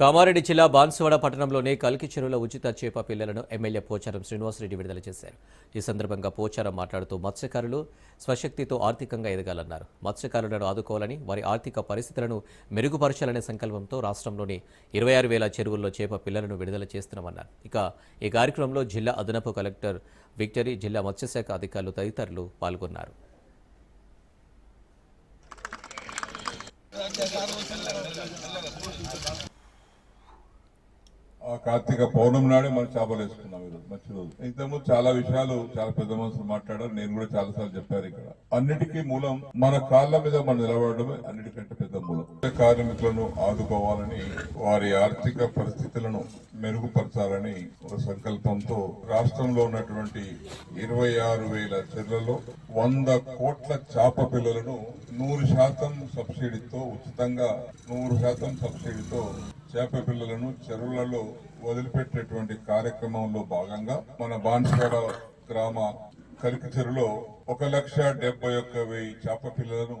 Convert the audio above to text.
కామారెడ్డి జిల్లా బాన్సువాడ పట్టణంలోని కల్కి చెరువుల ఉచిత చేప పిల్లలను ఎమ్మెల్యే పోచారం శ్రీనివాసరెడ్డి విడుదల చేశారు. ఈ సందర్భంగా పోచారం మాట్లాడుతూ మత్స్యకారులు స్వశక్తితో ఆర్థికంగా ఎదగాలన్నారు. మత్స్యకారులను ఆదుకోవాలని వారి ఆర్థిక పరిస్థితులను మెరుగుపరచాలనే సంకల్పంతో రాష్ట్రంలోని ఇరవై ఆరు వేల చెరువుల్లో చేప పిల్లలను విడుదల చేస్తున్నామన్నారు. ఇక ఈ కార్యక్రమంలో జిల్లా అదనపు కలెక్టర్ విక్టరీ జిల్లా మత్స్యశాఖ అధికారులు తదితరులు పాల్గొన్నారు. కార్తీక పౌర్ణమి నాడే మనం చేపలు వేసుకున్నాం ఈరోజు మంచి రోజు. ఇంతకుముందు చాలా విషయాలు చాలా పెద్ద మనుషులు మాట్లాడారు నేను కూడా చాలా సార్లు చెప్పారు ఇక్కడ. అన్నిటికీ మూలం మన కాళ్ళ మీద మనం నిలబడడమే అన్నిటికంటే పెద్ద మూలం. కార్మికులను ఆదుకోవాలని వారి ఆర్థిక పరిస్థితులను మెరుగుపరచాలని ఒక సంకల్పంతో రాష్ట్రంలో ఉన్నటువంటి ఇరవై ఆరు వేల చెర్లలో వంద కోట్ల చేప పిల్లలను నూరు శాతం సబ్సిడీతో ఉచితంగా నూరు శాతం సబ్సిడీతో చేప పిల్లలను చెరువులలో వదిలిపెట్టేటువంటి కార్యక్రమంలో భాగంగా మన బాన్స్వాడ గ్రామ కలికి చెరువులో ఒక లక్ష డెబ్బై ఒక్క వెయ్యి చేప పిల్లలను